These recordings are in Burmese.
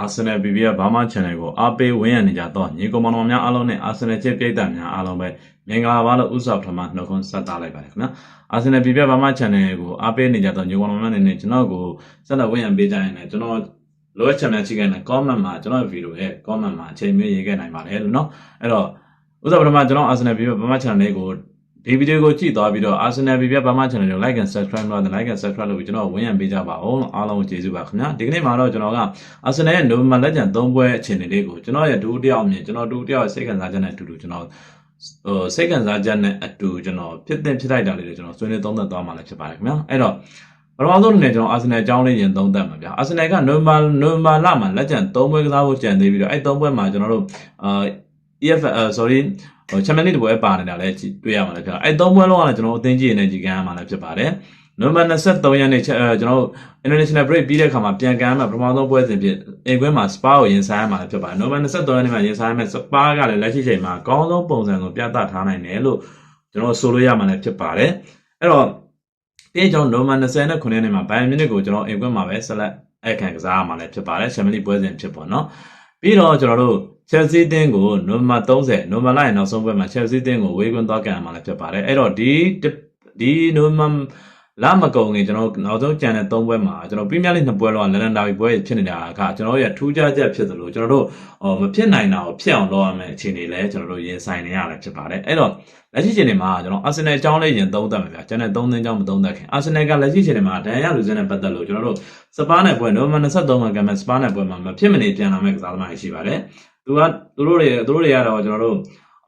အာဆင်နယ် BB ရဲ့ဘာမှ channel ကိုအားပေးဝန်းရံနေကြတော့ညီကောင်မောင်တော်များအားလုံးနဲ့အာဆင်နယ်ချစ်ပြည်သက်များအားလုံးပဲမင်္ဂလာပါလို့ဥစ္စာပထမနှုတ်ခွန်းဆက်တာလိုက်ပါတယ်ခင်ဗျာအာဆင်နယ် BB ရဲ့ဘာမှ channel ကိုအားပေးနေကြတော့ညီကောင်မောင်တော်များအနေနဲ့ကျွန်တော်ကိုဆက်လက်ဝန်းရံပေးကြရင်လည်းကျွန်တော်လိုအပ်ချက်များရှိခဲ့တဲ့ comment မှာကျွန်တော်ဗီဒီယိုရဲ့ comment မှာအချိန်မျိုးရေးခဲ့နိုင်ပါတယ်လို့เนาะအဲ့တော့ဥစ္စာပထမကျွန်တော်အာဆင်နယ် BB ရဲ့ဘာမှ channel လေးကို ဒီဗီဒီယိုကိုကြည့်သွားပြီးတော့ Arsenal BB ဘာမှ channel ကို like and subscribe လုပ်တဲ့ like and subscribe လုပ်ပြီးကျွန်တော်ဝင်ရပေးကြပါအောင်လို့အားလုံးကိုကျေးဇူးပါခင်ဗျာဒီကနေ့မှာတော့ကျွန်တော်က Arsenal ရဲ့ November လက်ကျန်3ပွဲအခြေအနေလေးကိုကျွန်တော်ရဲ့ဒုတိယအမြင်ကျွန်တော်ဒုတိယစိတ်ခံစားချက်နဲ့အတူတူကျွန်တော်ဟိုစိတ်ခံစားချက်နဲ့အတူကျွန်တော်ဖြစ်တဲ့ဖြစ်လိုက်တာလေးတွေကျွန်တော်ဆွေးနွေးသုံးသပ်သွားမှာလည်းဖြစ်ပါတယ်ခင်ဗျာအဲ့တော့ပထမဆုံးအနေနဲ့ကျွန်တော် Arsenal အကြောင်းလေးရင်သုံးသပ်မှာဗျာ Arsenal က November November လမှာလက်ကျန်3ပွဲကစားဖို့ကြံသေးပြီးတော့အဲ့3ပွဲမှာကျွန်တော်တို့အာ EFL sorry ဟိုချန်ပီယံလိတပွဲပါနေတာလည်းတွေ့ရမှာလည်းဖြစ်ပါတယ်။အဲသုံးပွဲလုံးကလည်းကျွန်တော်အသင်းကြီးနဲ့ကြီးကမ်းရမှာလည်းဖြစ်ပါတယ်။နိုဝင်ဘာ23ရက်နေ့အဲကျွန်တော်တို့ international break ပြီးတဲ့အခါမှာပြန်ကမ်းမှာပထမဆုံးပွဲစဉ်ဖြစ်အိမ်ခွဲမှာ Spa ကိုရင်ဆိုင်ရမှာလည်းဖြစ်ပါတယ်။နိုဝင်ဘာ23ရက်နေ့မှာရင်ဆိုင်ရမယ့် Spa ကလည်းလက်ရှိချိန်မှာအကောင်းဆုံးပုံစံကိုပြသထားနိုင်တယ်လို့ကျွန်တော်ဆိုလို့ရမှာလည်းဖြစ်ပါတယ်။အဲ့တော့ဒီကျွန်တော်နိုဝင်ဘာ29ရက်နေ့မှာဘိုင်ယန်မြူနစ်ကိုကျွန်တော်အိမ်ခွဲမှာပဲဆက်လက်အခန့်ကစားရမှာလည်းဖြစ်ပါတယ်။ Champions League ပွဲစဉ်ဖြစ်ပေါ့နော်။ပြီးတော့ကျွန်တော်တို့ Chelsea တင်းကိုနိုဝင်ဘာ30နိုဝင်ဘာလရဲ့နောက်ဆုံးပွဲမှာ Chelsea တင်းကိုဝေးကွင်းသွားကန်မှာလည်းဖြစ်ပါတယ်အဲ့တော့ဒီဒီနိုဝင်ဘာလမကုန်ခင်ကျွန်တော်နောက်ဆုံးကြံတဲ့၃ပွဲမှာကျွန်တော်ပရီးမီးယားလိနှစ်ပွဲလောက်လန်ဒန်ဒါဘီပွဲဖြစ်နေတာကကျွန်တော်ရဲ့ထူးခြားချက်ဖြစ်သလိုကျွန်တော်တို့ဟောမဖြစ်နိုင်တာကိုဖြစ်အောင်လုပ်ရမယ့်အခြေအနေလည်းကျွန်တော်တို့ရင်ဆိုင်နေရတယ်ဖြစ်ပါတယ်အဲ့တော့လက်ရှိချိန်တွေမှာကျွန်တော်အာဆင်နယ်အကြောင်းလေးရင်သုံးသပ်မယ်ဗျာကျွန်တော်၃သင်းကြောင်းမသုံးသပ်ခင်အာဆင်နယ်ကလက်ရှိချိန်တွေမှာဒဏ်ရာလူစင်းနဲ့ပတ်သက်လို့ကျွန်တော်တို့စပါးနဲ့ပွဲနိုဝင်ဘာ23မှာကမှစပါးနဲ့ပွဲမှာမဖြစ်မနေပြန်လာမယ့်ကစားသမားတွေရှိပါတယ် သူကသူတို့တွေသူတို့တွေကတော့ကျွန်တော်တို့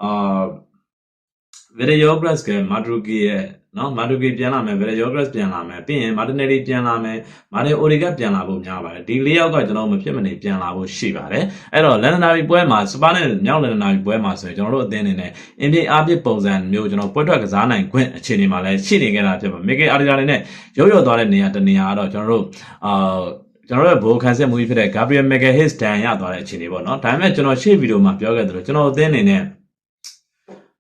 အာ video grass ကမာဒရူဂီရဲ့နော်မာဒရူဂီပြန်လာမယ် video grass ပြန်လာမယ်ပြီးရင်မာတင်နယ်လီပြန်လာမယ်မာတင်အိုရီကပြန်လာဖို့များပါတယ်ဒီလေးယောက်ကကျွန်တော်မဖြစ်မနေပြန်လာဖို့ရှိပါတယ်အဲ့တော့လန်ဒနာဘီပွဲမှာစပါနဲ့မြောက်လန်ဒနာဘီပွဲမှာဆိုရင်ကျွန်တော်တို့အသင်းအနေနဲ့အင်ပြအားပြပုံစံမျိုးကျွန်တော်ပွဲထွက်ကစားနိုင်ခွင့်အခြေအနေမှာလည်းရှိနေခဲ့တာဖြစ်ပါမီကယ်အာရီယာနေနဲ့ရုပ်ရော့သွားတဲ့နေရာတနေရာကတော့ကျွန်တော်တို့အာ ကျွန်တော်တို့ဘိုးခန်းစစ်မူကြီးဖြစ်တဲ့ Gabriel Magalhaes ဒန်ရသွားတဲ့အခြေအနေပေါ့နော်ဒါပေမဲ့ကျွန်တော်ရှေ့ဗီဒီယိုမှာပြောခဲ့သလိုကျွန်တော်အသင်းအနေနဲ့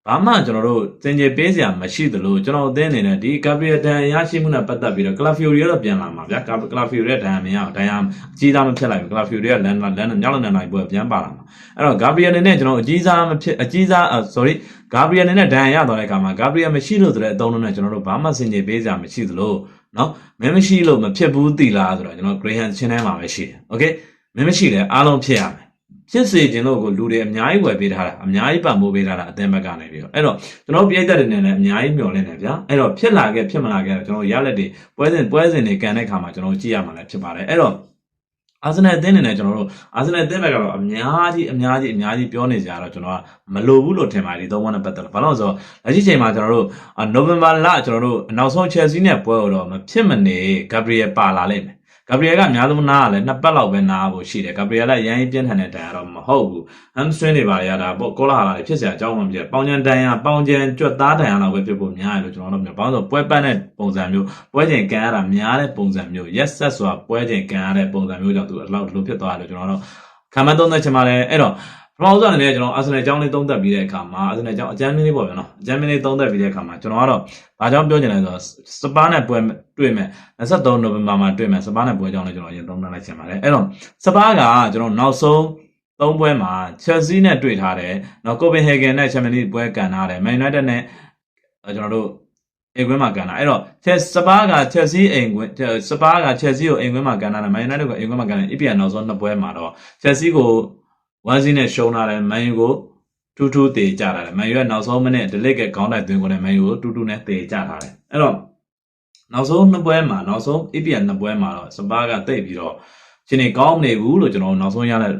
ဘာမှကျွန်တော်တို့သင်ကြေပေးစရာမရှိသလိုကျွန်တော်အသင်းအနေနဲ့ဒီ Gabriel ဒန်ရရှိမှုနဲ့ပတ်သက်ပြီးတော့ Clafio တွေတော့ပြန်လာမှာဗျာ Clafio ရဲ့ဒန်မရအောင်ဒန်ရအကြီးသားမဖြစ်လိုက်ဘူး Clafio တွေကလန်လန်ညောင်းလန်နိုင်ပွဲပြန်ပါလာမှာအဲ့တော့ Gabriel အနေနဲ့ကျွန်တော်အကြီးစားမဖြစ်အကြီးစား sorry Gabriel အနေနဲ့ဒန်ရသွားတဲ့အခါမှာ Gabriel မရှိလို့ဆိုတဲ့အသုံးလုံးနဲ့ကျွန်တော်တို့ဘာမှစင်ကြေပေးစရာမရှိသလို နော်မင်းမရှိလို့မဖြစ်ဘူးတည်လားဆိုတော့ကျွန်တော် Graham ချင်းထဲမှာပဲရှိတယ် okay မင်းမရှိလဲအားလုံးဖြစ်ရမယ်ဖြစ်စေခြင်းလို့ကိုလူတွေအများကြီးဝယ်ပေးထားတာအများကြီးပံ့ပိုးပေးထားတာအသင်းဘက်ကနေပြီးတော့အဲ့တော့ကျွန်တော်ပြိတ္တတွေနဲ့လည်းအများကြီးမျှော်လင့်နေဗျာအဲ့တော့ဖြစ်လာခဲ့ဖြစ်မလာခဲ့တော့ကျွန်တော်ရလက်တွေပွဲစဉ်ပွဲစဉ်တွေကန်တဲ့ခါမှာကျွန်တော်ကြည့်ရမှာလည်းဖြစ်ပါတယ်အဲ့တော့ အာဆင်နယ်အသင်းနေနဲ့ကျွန်တော်တို့အာဆင်နယ်အသင်းဘက်ကတော့အများကြီးအများကြီးအများကြီးပြောနေကြတော့ကျွန်တော်ကမလိုဘူးလို့ထင်ပါတယ်ဒီသုံးဝန်းနဲ့ပတ်သက်လို့ဘာလို့လဲဆိုတော့လက်ရှိချိန်မှာကျွန်တော်တို့နိုဝင်ဘာလကျွန်တော်တို့နောက်ဆုံး Chelsea နဲ့ပွဲတော့မဖြစ်မနေ Gabriel ပါလာလိမ့်မယ် ဂါဘရီယယ်ကများဆုံးနားကလည်းနှစ်ပတ်လောက်ပဲနားဖို့ရှိတယ်ဂါဘရီယယ်ကရန်ရင်ပြင်းထန်တဲ့ဒဏ်ရာတော့မဟုတ်ဘူးအမ်စတွင်းတွေပါရတာပေါ့ကောလာဟာလာတွေဖြစ်စရာအကြောင်းမှမဖြစ်ပေါင်ချန်ဒဏ်ရာပေါင်ချန်ကြွက်သားဒဏ်ရာလောက်ပဲဖြစ်ဖို့များတယ်လို့ကျွန်တော်တို့မြင်ဘာလို့ဆိုပွဲပတ်တဲ့ပုံစံမျိုးပွဲချိန်ကန်ရတာများတဲ့ပုံစံမျိုးရက်ဆက်စွာပွဲချိန်ကန်ရတဲ့ပုံစံမျိုးကြောင့်သူအလောက်လို့ဖြစ်သွားတယ်လို့ကျွန်တော်တို့ခံမှန်းသုံးသပ်ချင်ပါတယ်အဲ့တော့ ပထမဆုံးအနေနဲ့ကျွန်တော်အာဆင်နယ်အကြောင်းလေးသုံးသပ်ပြီးတဲ့အခါမှာအာဆင်နယ်အကြောင်းအကြမ်းမင်းလေးပေါ့ဗျာနော်အကြမ်းမင်းလေးသုံးသပ်ပြီးတဲ့အခါမှာကျွန်တော်ကတော့ဘာကြောင့်ပြောချင်လဲဆိုတော့စပါးနဲ့ပွဲတွေ့မယ်23နိုဝင်ဘာမှာတွေ့မယ်စပါးနဲ့ပွဲကြောင်းလေးကျွန်တော်အရင်သုံးသပ်လိုက်ချင်ပါတယ်အဲ့တော့စပါးကကျွန်တော်နောက်ဆုံးသုံးပွဲမှာ Chelsea နဲ့တွေ့ထားတယ်နော် Copenhagen နဲ့ Champions League ပွဲကန်ထားတယ် Man United နဲ့ကျွန်တော်တို့အိမ်ကွင်းမှာကန်တာအဲ့တော့ချက်စပါးက Chelsea အိမ်ကွင်းစပါးက Chelsea ကိုအိမ်ကွင်းမှာကန်တာနဲ့ Man United ကိုအိမ်ကွင်းမှာကန်တယ် EPL နောက်ဆုံးနှစ်ပွဲမှာတော့ Chelsea ကို ဝမ်စီနဲ့ရှုံးလာတယ် Man U ကိုထူးထူးတေကြတာတယ် Man U ရဲ့နောက်ဆုံးမိနစ်ဒလိကခေါင်းတိုက်သွင်းကိုလည်း Man U ကိုတူတူနဲ့တေကြထားတယ်အဲ့တော့နောက်ဆုံးနှစ်ပွဲမှာနောက်ဆုံး EPL နှစ်ပွဲမှာတော့စပါးကတိတ်ပြီးတော့ရှင်နေကောင်းနေဘူးလို့ကျွန်တော်နောက်ဆုံးရတဲ့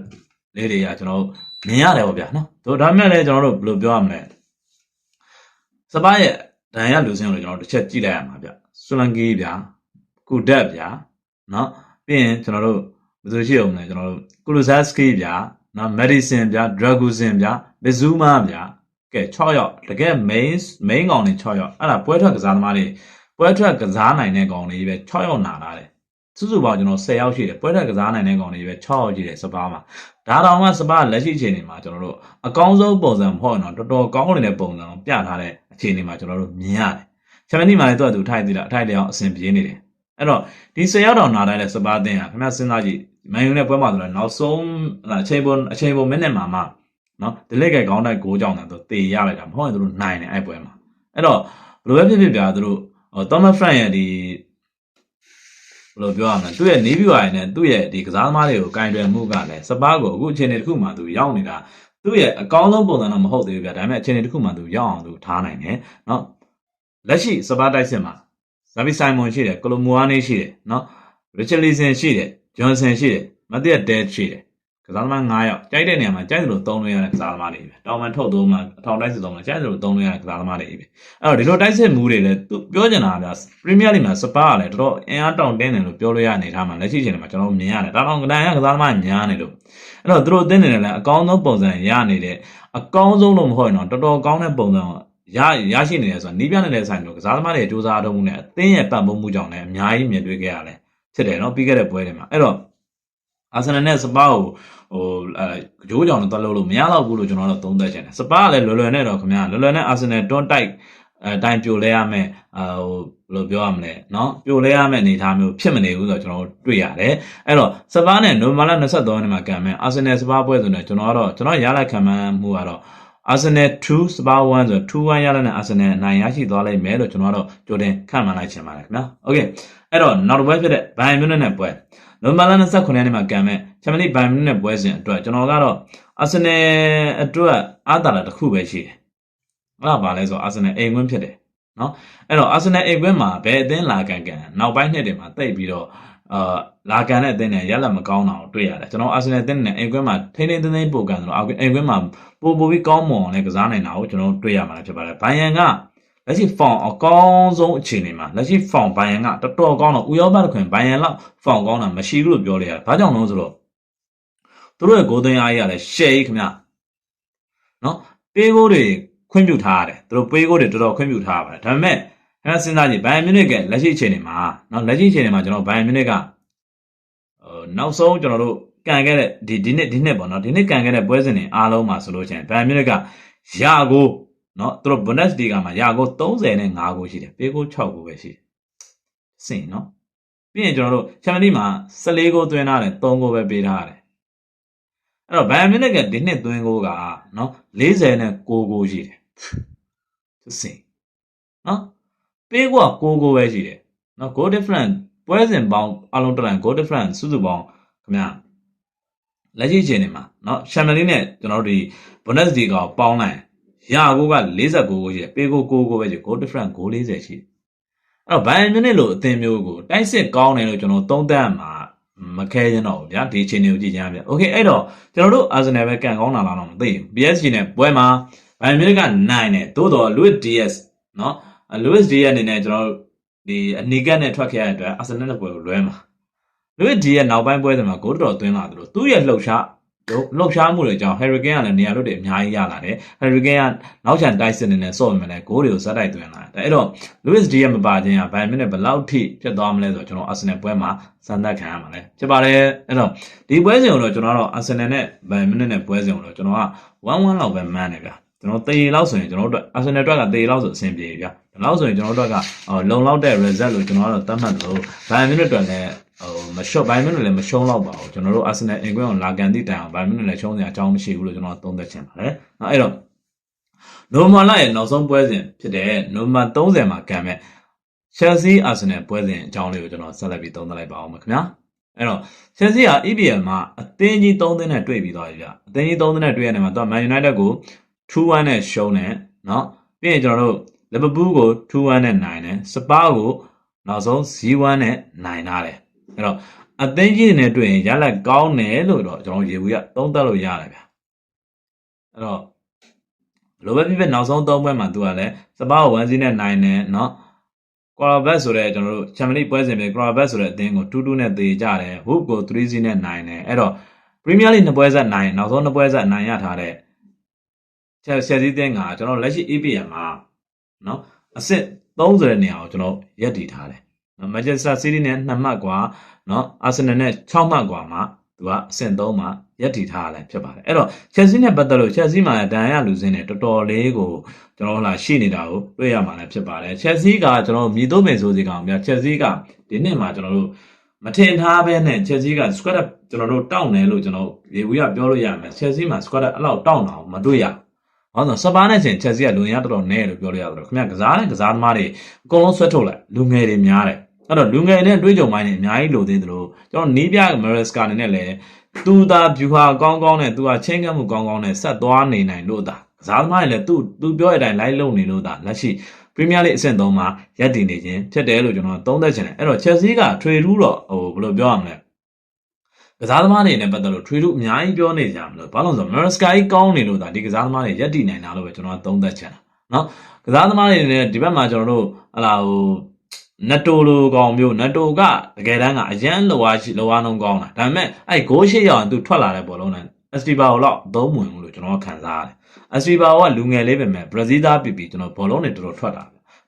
လေးတွေကကျွန်တော်မြင်ရတယ်ပေါ့ဗျာနော်ဒါပေမဲ့လည်းကျွန်တော်တို့ဘယ်လိုပြောရမလဲစပါးရဲ့ဒဏ်ရလူစင်းကိုကျွန်တော်တစ်ချက်ကြည့်လိုက်ရမှာဗျဆွလန်ကီဗျာကုဒက်ဗျာနော်ပြီးရင်ကျွန်တော်တို့ဘယ်လိုရှိအောင်လဲကျွန်တော်တို့ကူလူဇက်စကီဗျာ နော်မက်ဒီဆင်ဗျာဒရဂူဇင်ဗျာဘီဇူမာဗျာကဲ6ယောက်တကယ် main main ကောင်တွေ6ယောက်အဲ့ဒါပွဲထွက်ကစားသမားတွေပွဲထွက်ကစားနိုင်တဲ့ကောင်တွေပဲ6ယောက်နာလာတယ်စုစုပေါင်းကျွန်တော်10ယောက်ရှိတယ်ပွဲထွက်ကစားနိုင်တဲ့ကောင်တွေပဲ6ယောက်ရှိတယ်စပါးမှာဒါတောင်မှစပါးလက်ရှိအခြေအနေမှာကျွန်တော်တို့အကောင်းဆုံးပုံစံမဟုတ်တော့တော်တော်ကောင်းနေတဲ့ပုံစံကိုပြထားတဲ့အခြေအနေမှာကျွန်တော်တို့မြင်ရတယ်ချန်ပီယံလိမှာလည်းသူ့အတူထိုက်သေးတာအထိုက်လျောက်အဆင်ပြေနေတယ်အဲ့တော့ဒီ10ရောက်တောင်နာတိုင်းလဲစပါးသင်းဟာခင်ဗျစဉ်းစားကြည့် မန်ယူနဲ့ပွဲမှာဆိုတော့နောက်ဆုံးဟလာအချိန်ပေါ်အချိန်ပေါ်မိနစ်မှာမှနော်ဒီလက်ကခေါင်းတိုက်6ကြောင်းတယ်သူတေရလိုက်တာမဟုတ်ရင်သူတို့နိုင်တယ်အဲ့ပွဲမှာအဲ့တော့ဘယ်လိုပဲဖြစ်ဖြစ်ပြသူတို့သောမတ်ဖရန့်ရဲ့ဒီဘယ်လိုပြောရမလဲသူ့ရဲ့နေဗျူအိုင်နဲ့သူ့ရဲ့ဒီကစားသမားတွေကိုကင်တွယ်မှုကလည်းစပါးကိုအခုအချိန်တစ်ခုမှသူရောက်နေတာသူ့ရဲ့အကောင်းဆုံးပုံစံတော့မဟုတ်သေးဘူးဗျဒါပေမဲ့အချိန်တစ်ခုမှသူရောက်အောင်သူထားနိုင်တယ်နော်လက်ရှိစပါးတိုက်စစ်မှာဇာဗီဆိုင်မွန်ရှိတယ်ကလိုမူအာနေရှိတယ်နော်ရစ်ချလီဆန်ရှိတယ် ဂျွန်ဆန်ရှိတယ်မတ်တီးဒဲရှိတယ်ကစားသမား9ယောက်ကြိုက်တဲ့နေရာမှာကြိုက်သလိုသုံးလို့ရတဲ့ကစားသမားတွေပဲတောင်ပန်ထုတ်သုံးမှာအထောင်တိုက်စစ်သုံးမှာကြိုက်သလိုသုံးလို့ရတဲ့ကစားသမားတွေပဲအဲ့တော့ဒီလိုတိုက်စစ်မှုတွေလည်းသူပြောချင်တာကပရီးမီးယားလိမှာစပါကလည်းတော်တော်အင်အားတောင့်တင်းတယ်လို့ပြောလို့ရနေထားမှာလက်ရှိချိန်မှာကျွန်တော်မြင်ရတယ်ဒါတော့ကတန်ရကစားသမားများနေလို့အဲ့တော့သူတို့အသင်းနေတယ်လည်းအကောင်းဆုံးပုံစံရနေတဲ့အကောင်းဆုံးလို့မဟုတ်ရင်တော့တော်တော်ကောင်းတဲ့ပုံစံရရရှိနေတယ်ဆိုတာနီးပြနေတဲ့ဆိုင်လို့ကစားသမားတွေစူးစမ်းတော့မှုနဲ့အသင်းရဲ့ပတ်ပုံမှုကြောင့်လည်းအများကြီးမြင်တွေ့ခဲ့ရတယ် ဖြစ်တယ်နော်ပြီးခဲ့တဲ့ပွဲတွေမှာအဲ့တော့အာဆင်နယ်နဲ့စပါကိုဟိုအဲဂျိုးကြောင်တော့တက်လို့လို့မရတော့ဘူးလို့ကျွန်တော်တို့သုံးသပ်ချင်တယ်စပါကလည်းလွယ်လွယ်နဲ့တော့ခင်ဗျာလွယ်လွယ်နဲ့အာဆင်နယ်တွန်းတိုက်အဲတိုင်းပြိုလဲရမယ်အာဟိုဘယ်လိုပြောရမလဲเนาะပြိုလဲရမယ်အနေအထားမျိုးဖြစ်မနေဘူးဆိုတော့ကျွန်တော်တို့တွေ့ရတယ်အဲ့တော့စပါနဲ့နိုမာလာ23နှစ်မှာကံမယ်အာဆင်နယ်စပါပွဲဆိုတော့ကျွန်တော်ကတော့ကျွန်တော်ရလိုက်ခံမှန်းမှုကတော့ Arsenal 2 Spa 1ဆို2-1ရတဲ့နဲ့ Arsenal နိုင်ရရှိသွားလိမ့်မယ်လို့ကျွန်တော်ကတော့ကြိုတင်ခန့်မှန်းလိုက်ချင်ပါတယ်ခင်ဗျာ။ Okay အဲ့တော့နောက်တစ်ပွဲဖြစ်တဲ့ Bayern Munich နဲ့ပွဲနိုဝင်ဘာလ29ရက်နေ့မှာကံမဲ့ Champions League Bayern Munich နဲ့ပွဲစဉ်အတွက်ကျွန်တော်ကတော့ Arsenal အတွက်အားသာတာတစ်ခုပဲရှိတယ်။အဲ့ဒါဘာလဲဆိုတော့ Arsenal အိမ်ကွင်းဖြစ်တယ်နော်။အဲ့တော့ Arsenal အိမ်ကွင်းမှာဘယ်အသင်းလာကန်ကန်နောက်ပိုင်းနှစ်တွေမှာတိတ်ပြီးတော့အာလာကန်တဲ့အသင်းနဲ့ရက်လက်မကောင်းတာကိုတွေ့ရတယ်ကျွန်တော်အာဆင်နယ်အသင်းနဲ့အိမ်ကွင်းမှာထိန်းထိန်းသိမ်းသိမ်းပို့ကန်ဆိုတော့အိမ်ကွင်းမှာပိုပိုပြီးကောင်းမွန်အောင်လည်းကစားနိုင်တာကိုကျွန်တော်တွေ့ရမှာဖြစ်ပါတယ်ဘိုင်ယန်က လက်ရှိဖောင်အကောင်းဆုံးအခြေအနေမှာလက်ရှိဖောင်ဘိုင်ယန်ကတော်တော်ကောင်းတော့ဥရောပတခွင်ဘိုင်ယန်လောက်ဖောင်ကောင်းတာမရှိဘူးလို့ပြောလိုက်ရတယ်ဘာကြောင့်လဲဆိုတော့သူတို့ရဲ့ဂိုးသွင်းအားကြီးကလည်းရှယ်ကြီးခင်ဗျနော်ပေးကိုတွေခွင့်ပြုထားရတယ်သူတို့ပေးကိုတွေတော်တော်ခွင့်ပြုထားပါတယ်ဒါပေမဲ့အဲစဉ်းစားကြည့်ဘိုင်ယန်မြူနစ်ကလက်ရှိအခြေအနေမှာနော်လက်ရှိအခြေအနေမှာကျွန်တော်ဘိုင်ယန်မြူနစ်ကဟိုနောက်ဆုံးကျွန်တော်တို့ကန်ခဲ့တဲ့ဒီဒီနှစ်ဒီနှစ်ပေါ့နော်ဒီနှစ်ကန်ခဲ့တဲ့ပွဲစဉ်တွေအားလုံးမှာဆိုလို့ရှိရင်ဘိုင်ယန်မြူနစ်ကရာကို နော်သူတို့ bonus ဒီကမှာရာကို30နဲ့5ကိုရှိတယ်ပေးကို6ကိုပဲရှိတယ်စင်နော်ပြီးရင်ကျွန်တော်တို့ချန်ပီယံလိမှာ14ကိုသွင်းထားတယ်3ကိုပဲပေးထားတယ်အဲ့တော့ဘန်မြူနစ်ကဒီနှစ်သွင်းကိုကနော်40နဲ့6ကိုရှိတယ်စင်နော်ပေးကိုက6ကိုပဲရှိတယ်နော် go different ပွဲစဉ်ပေါင်းအလုံးတရန် go different စုစုပေါင်းခင်ဗျာလက်ရှိချိန်တွေမှာနော်ချန်ပီယံလိနဲ့ကျွန်တော်တို့ဒီ bonus ဒီကောင်ပေါင်းလိုက် ရာကိုက49ကိုရှိတယ်ပေကိုကိုကိုပဲရှိ goal difference goal 40ရှိတယ်အဲ့တော့ဘိုင်ယန်မြူနစ်လိုအသင်းမျိုးကိုတိုက်စစ်ကောင်းတယ်လို့ကျွန်တော်သုံးသပ်မှာမခဲရင်တော့ဗျာဒီချိန်တွေကိုကြည့်ကြရဗျာโอเคအဲ့တော့ကျွန်တော်တို့ Arsenal ပဲကန်ကောင်းတာလားတော့မသိဘူး PSG နဲ့ပွဲမှာဘိုင်ယန်မြူနစ်ကနိုင်တယ်သို့တော့ Luis Diaz เนาะ Luis Diaz အနေနဲ့ကျွန်တော်တို့ဒီအနီကတ်နဲ့ထွက်ခဲ့ရတဲ့အတွက် Arsenal နဲ့ပွဲကိုလွဲမှာလူဒီရဲ့နောက်ပိုင်းပွဲတွေမှာဂိုးတော်သွင်းလာတယ်လို့သူ့ရဲ့လှုပ်ရှား လှုပ်ရှားမှုတွေကြောင့် Harry Kane ကလည်းနေရာလွတ်တွေအများကြီးရလာတယ်။ Harry Kane ကနောက်ချန်တိုက်စစ်နေနဲ့စော့မြင်တယ်ဂိုးတွေကိုဇက်တိုက်သွင်းလာတယ်။အဲ့တော့ Luis Diaz မပါခြင်းကဘိုင်မင်းနဲ့ဘယ်လောက်ထိဖြစ်သွားမလဲဆိုတော့ကျွန်တော် Arsenal ပွဲမှာစမ်းသပ်ခံရမှာလဲဖြစ်ပါတယ်။အဲ့တော့ဒီပွဲစဉ်ကိုတော့ကျွန်တော်ကတော့ Arsenal နဲ့ဘိုင်မင်းနဲ့ပွဲစဉ်ကိုတော့ကျွန်တော်က1-1လောက်ပဲမှန်းတယ်ဗျာ။ကျွန်တော်တေးလောက်ဆိုရင်ကျွန်တော်တို့ Arsenal အတွက်ကတေးလောက်ဆိုအဆင်ပြေဗျာ။ ဒါလောက်ဆိုရင်ကျွန်တော်တို့ကလုံလောက်တဲ့ result လို့ကျွန်တော်ကတော့သတ်မှတ်လို့ဘိုင်မင်းအတွက်လည်းဟိုမရှော့ဘိုင်မင်းလည်းမရှုံးတော့ပါဘူးကျွန်တော်တို့ Arsenal အင်ကွင်းကိုလာကန်သည့်တိုင်အောင်ဘိုင်မင်းလည်းရှုံးစရာအကြောင်းမရှိဘူးလို့ကျွန်တော်သုံးသပ်ချင်ပါတယ်။အဲ့တော့နိုမာလာရဲ့နောက်ဆုံးပွဲစဉ်ဖြစ်တဲ့နိုမာ30မှာကန်မဲ့ Chelsea Arsenal ပွဲစဉ်အကြောင်းလေးကိုကျွန်တော်ဆက်လက်ပြီးသုံးသပ်လိုက်ပါအောင်ခင်ဗျာ။အဲ့တော့ Chelsea က EPL မှာအသင်းကြီး3သင်းနဲ့တွေ့ပြီးသွားပြီဗျ။အသင်းကြီး3သင်းနဲ့တွေ့ရတဲ့မှာတော့ Man United ကို2-1နဲ့ရှုံးတယ်နော်။ပြီးရင်ကျွန်တော်တို့ Liverpool ကို2-1နဲ့နိုင်တယ်။ Spurs ကိုနောက်ဆုံး0-1နဲ့နိုင်ထားတယ်။အဲ့တော့အသင်းကြီးတွေနဲ့တွေ့ရင်ရလက်ကောင်းတယ်လို့တော့ကျွန်တော်ရေဘူးရသုံးသပ်လို့ရတယ်ဗျအဲ့တော့လိုပဲဖြစ်ဖြစ်နောက်ဆုံး၃ပွဲမှာသူကလည်းစပါးကို1စီးနဲ့နိုင်တယ်เนาะကွာဘက်ဆိုတဲ့ကျွန်တော်တို့ချန်ပီယံလိပွဲစဉ်ပဲကွာဘက်ဆိုတဲ့အသင်းကို2-2နဲ့သေကြတယ်ဟုကို3စီးနဲ့နိုင်တယ်အဲ့တော့ပရီးမီးယားလိနှစ်ပွဲဆက်နိုင်နောက်ဆုံးနှစ်ပွဲဆက်နိုင်ရထားတဲ့ချက်ဆက်စီးတင်းကကျွန်တော်လက်ရှိ EPL မှာ เนาะအဆင့်30တဲ့နေရာကိုကျွန်တော်ရက်တည်ထားတယ်မန်ချက်စတာစီးတီးနဲ့2မှတ်กว่าเนาะအာဆင်နယ်နဲ့6မှတ်กว่าမှာသူကအဆင့်3မှာရက်တည်ထားရလဲဖြစ်ပါတယ်အဲ့တော့ချက်စီနဲ့ပတ်သက်လို့ချက်စီမှာဒဏ်ရလူစင်းနဲ့တော်တော်လေးကိုကျွန်တော်လာရှိနေတာကိုတွေ့ရမှာလည်းဖြစ်ပါတယ်ချက်စီကကျွန်တော်မြည်သုံးပင်ဆိုစီကောင်ဗျာချက်စီကဒီနှစ်မှာကျွန်တော်တို့ မထင်ထားဘဲနဲ့ Chelsea က squad ကျွန်တော်တို့တောင်းတယ်လို့ကျွန်တော်ရေဦးကပြောလို့ရမယ် Chelsea မှာ squad အဲ့လောက်တောင်းတာမတွေ့ရဘူး ဘာလို့လဲစပါးနဲ့ချင်း Chelsea ကလူရတော်တော်နဲလို့ပြောလို့ရတယ်ခင်ဗျကစားတဲ့ကစားသမားတွေအကုန်လုံးဆွဲထုတ်လိုက်လူငယ်တွေများတယ်အဲ့တော့လူငယ်နဲ့တွေးကြုံပိုင်းနေအများကြီးလိုသေးတယ်လို့ကျွန်တော်နီးပြ Maresca အနေနဲ့လည်းသူသာ view ဟာကောင်းကောင်းနဲ့သူကချင်းကပ်မှုကောင်းကောင်းနဲ့ဆက်သွားနေနိုင်လို့သာကစားသမားတွေလည်းသူသူပြောတဲ့အတိုင်းလိုက်လုံနေလို့သာလက်ရှိပရီးမီးယားလိအဆင့်3မှာရပ်တည်နေခြင်းဖြစ်တယ်လို့ကျွန်တော်သုံးသပ်ချင်တယ်အဲ့တော့ Chelsea ကထွေထူးတော့ဟိုဘယ်လိုပြောရမလဲ ကစားသမားတွေနဲ့ပတ်သက်လို့ထွေထူးအများကြီးပြောနေကြမလို့ဘာလို့ဆိုတော့ Mariska ကြီးကောင်းနေလို့ဒါဒီကစားသမားတွေရက်တည်နိုင်တာလို့ပဲကျွန်တော်ကသုံးသပ်ချင်တာနော်ကစားသမားတွေနဲ့ဒီဘက်မှာကျွန်တော်တို့ဟလာဟိုနက်တိုလိုကောင်မျိုးနက်တိုကတကယ်တမ်းကအရန်လွားလွားနှုံးကောင်းတာဒါပေမဲ့အဲ့ဂိုးရှိရအောင်သူထွက်လာတဲ့ဘောလုံးနဲ့အစတီဘာကိုတော့သုံးဝင်ဘူးလို့ကျွန်တော်ခံစားရတယ်အစတီဘာကလူငယ်လေးပဲမဲ့ဘရာဇီးသားပြည်ပြည်ကျွန်တော်ဘောလုံးတွေတော်တော်ထွက်တာ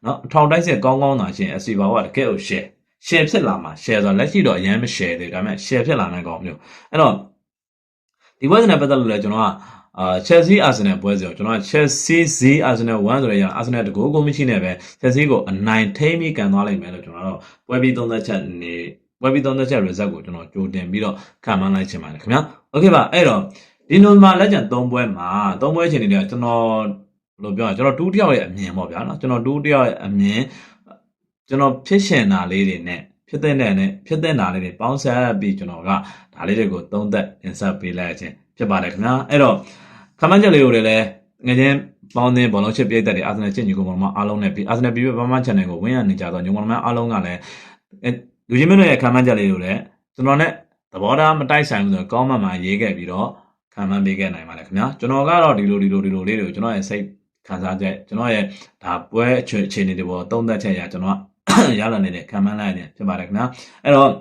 နော်အထောင်တိုက်ဆက်ကောင်းကောင်းသာရှင်အစတီဘာကတကယ်ကိုရှယ် share ဖြစ်လာမှာ share ဆိုတော့လက်ရှိတော့အရင်မ share သေးဘူးဒါပေမဲ့ share ဖြစ်လာမယ့်ကောင်မျိုးအဲ့တော့ဒီပွဲစဉ်နဲ့ပတ်သက်လို့လည်းကျွန်တော်ကအာ Chelsea Arsenal ပွဲစဉ်ကိုကျွန်တော်က Chelsea Z Arsenal 1ဆိုရရ Arsenal တကိုးကိုမရှိနဲ့ပဲ Chelsea ကိုအနိုင်ထိမိကန်သွားလိမ့်မယ်လို့ကျွန်တော်တော့ပွဲပြီးသုံးသက်ချက်နေပွဲပြီးသုံးသက်ချက် result ကိုကျွန်တော်ကြိုတင်ပြီးတော့ခံမှန်းလိုက်ချင်ပါတယ်ခင်ဗျာ Okay ပါအဲ့တော့ဒီနိုမှာလက်ကျန်3ပွဲမှာ3ပွဲချိန်တွေကကျွန်တော်ဘယ်လိုပြောရလဲကျွန်တော်တူးတယောက်ရဲ့အမြင်ပေါ့ဗျာနော်ကျွန်တော်တူးတယောက်ရဲ့အမြင် ကျွန်တော်ဖြစ်ရှင်တာလေးတွေနဲ့ဖြစ်တဲ့နဲ့နဲ့ဖြစ်တဲ့နာလေးတွေပေါင်းစပ်ပြီးကျွန်တော်ကဒါလေးတွေကိုသုံးသက်တင်ဆက်ပေးလိုက်ခြင်းဖြစ်ပါတယ်ခင်ဗျာအဲ့တော့ခမန်းချက်လေးကိုလည်းငချင်းပေါင်းတဲ့ဘောလုံးချစ်ပြိသက်တွေအာဆင်နယ်ချစ်ညီကောင်မအားလုံးနဲ့ပြီးအာဆင်နယ်ပြည်ပဘာမှ channel ကိုဝင်ရနေကြတော့ညီကောင်မအားလုံးကလည်းလူချင်းမင်းတို့ရဲ့ခမန်းချက်လေးကိုလည်းကျွန်တော်နဲ့သဘောထားမတိုက်ဆိုင်ဘူးဆိုတော့ကောင်းမှန်မှရေးခဲ့ပြီးတော့ခံမှန်းပေးခဲ့နိုင်ပါတယ်ခင်ဗျာကျွန်တော်ကတော့ဒီလိုဒီလိုဒီလိုလေးတွေကိုကျွန်တော်ရဲ့စိတ်ခံစားချက်ကျွန်တော်ရဲ့ဒါပွဲအခြေအခြေအနေတွေပေါ်သုံးသပ်ချက်အရကျွန်တော်က ရလာနေတဲ့ခံမှန်းလိုက်ရတယ်ဖြစ်ပါတယ်ခင်ဗျာအဲ့တော့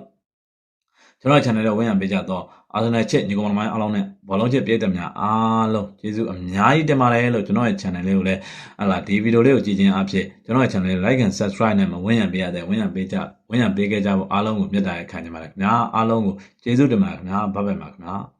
ကျွန်တော် channel ကိုဝင်ရပေးကြတော့အာဆင်နယ်ချစ်ညီကောင်မအားလုံးနဲ့ဘောလုံးချစ်ပြည်သက်များအားလုံးကျေးဇူးအများကြီးတင်ပါတယ်လို့ကျွန်တော်ရဲ့ channel လေးကိုလည်းဟလာဒီဗီဒီယိုလေးကိုကြည့်ခြင်းအဖြစ်ကျွန်တော်ရဲ့ channel လေး like and subscribe နဲ့မဝင်ရပေးရတဲ့ဝင်ရပေးကြဝင်ရပေးခဲ့ကြဖို့အားလုံးကိုမြတ်တာရခံကြပါတယ်ခင်ဗျာအားလုံးကိုကျေးဇူးတင်ပါတယ်ခင်ဗျာဘိုင်ဘိုင်ပါခင်ဗျာ